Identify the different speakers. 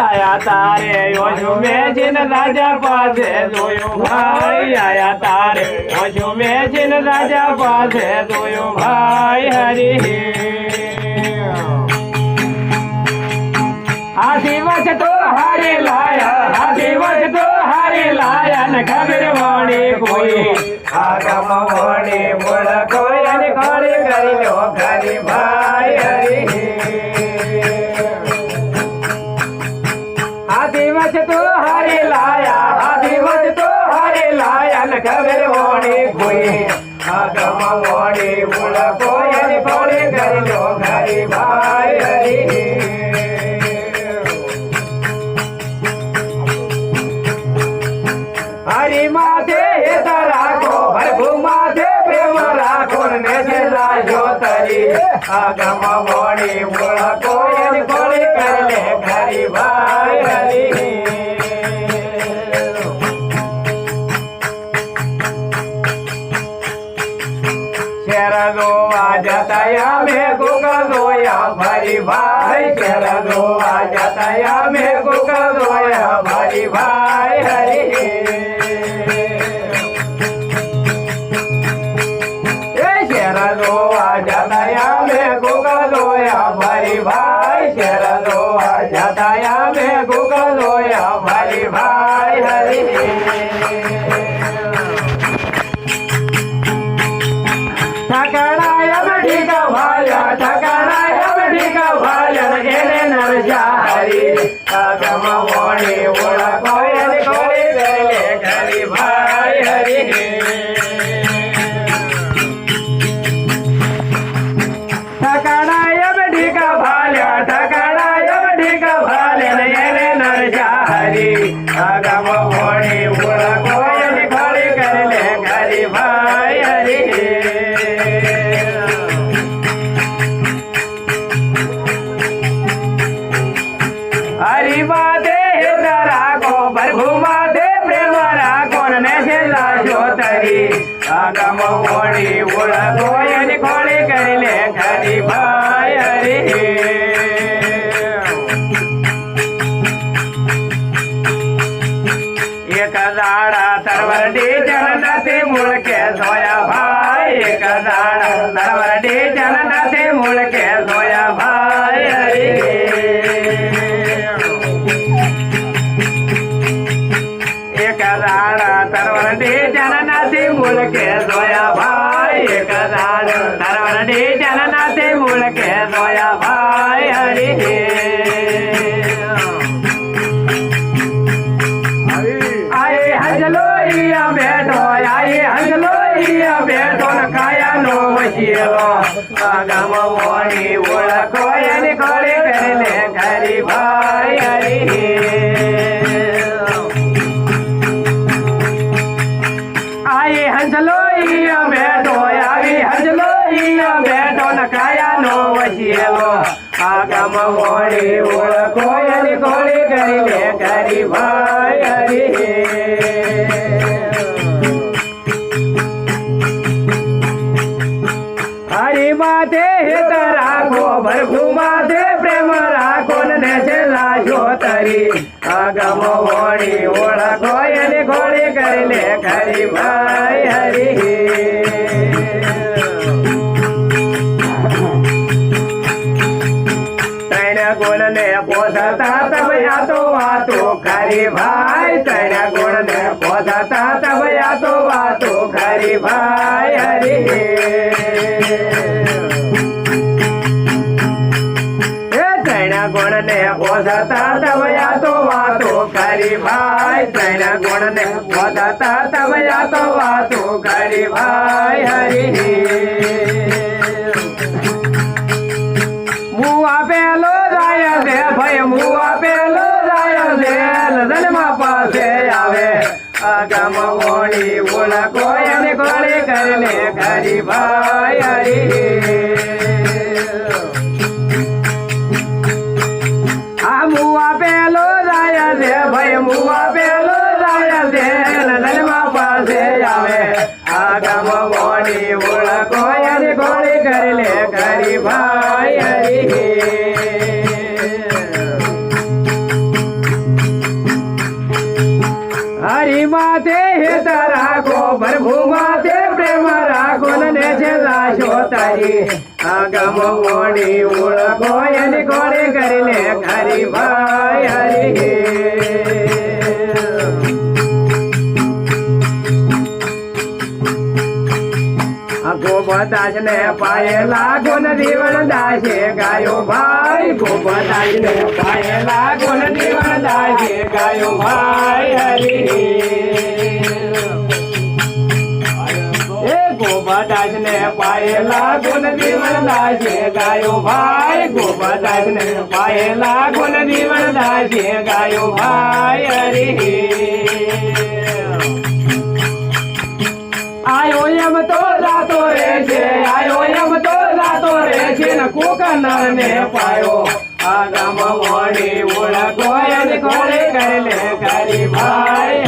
Speaker 1: આયા તારે ઓછું મેચીન રાજા પાસે જોયું ભાઈ આયા તારે ઓછું મેચીન રાજા પાસે જોયું ભાઈ હરી આ દિવસ તો હારે લાયા આ દિવસ તો હારે લાયા ને ખબર વાણી કોઈ આગમ વાણી મૂળ કોઈ અને ખોરી કરી લો ખરી ભાઈ આગમ વળી કોઈ કોળી કરલે ખરી ભાઈ હરી શેર જોવા જતા અમે દોયા ભરી ભાઈ શેર જોવા જતા અમે ગોગલ દોયા ભરી ભાઈ હરી ભરી ભાઈ હરી આગમ ઓળી જન નથી મૂળ કે સોયા ભાઈ, એક દાડા તરવરડી જન નથી મૂળ કે સોયા ભાઈ, હરી બેઠો કાયા નો વશીલો ગામ મોણી બેઠો ને આગમ હોળી ઓળખો એની ખોળી કરી લે કરી ભાઈ હરી હરી માથે હેત રાખો ભરભુ માથે પ્રેમ રાખો ને છેલ્લા જોતરી આગમ હોળી ઓળખો એની ખોળી કરી લે કરી ભાઈ હરી ને પોસતા તબયા તો વાતો ખરી ભાઈ ત્રણ ગુણ ને પોસતા તબયા તો વાતો ખરી ભાઈ હરી ગુણ ને પોસતા તબયા તો વાતો ખરી ભાઈ ત્રણ ગુણ ને પોસતા તબયા તો વાતો ખરી ભાઈ હરી આગમ ઓણી ઓળખો એને કોળી કરીને કરી ભાઈ હરી. આ મુવા પેલો જાય છે, ભાઈ મુવા પેલો જાય છે લદનમાં પાસે આવે. આ ગામ ઓળખો એને કોળી કરીને કરી ભાઈ હરી. રાખો ને છે દાશો તારી? આ ગામ મોડી ઓળખો, એની કોણે કરી લે ખરી ભાઈ હરી ગોપદાસ ને પાયે લાગો ને દીવણ દાસે ગાયો ભાઈ. ગોપદાસ ને પાયે લાગો ને દીવણ દાસે ગાયો ભાઈ હરી ने पायला गुण जीवन दास गायो भाई, गोप दास पायला गुण जीवन दास गायो भाई, अरे आयो यम तो रातो रे छे, आयो यम तो रातो रे छे न को ने पायो। आगम वाणी ओळ कोयन कोळे करले करी भाई।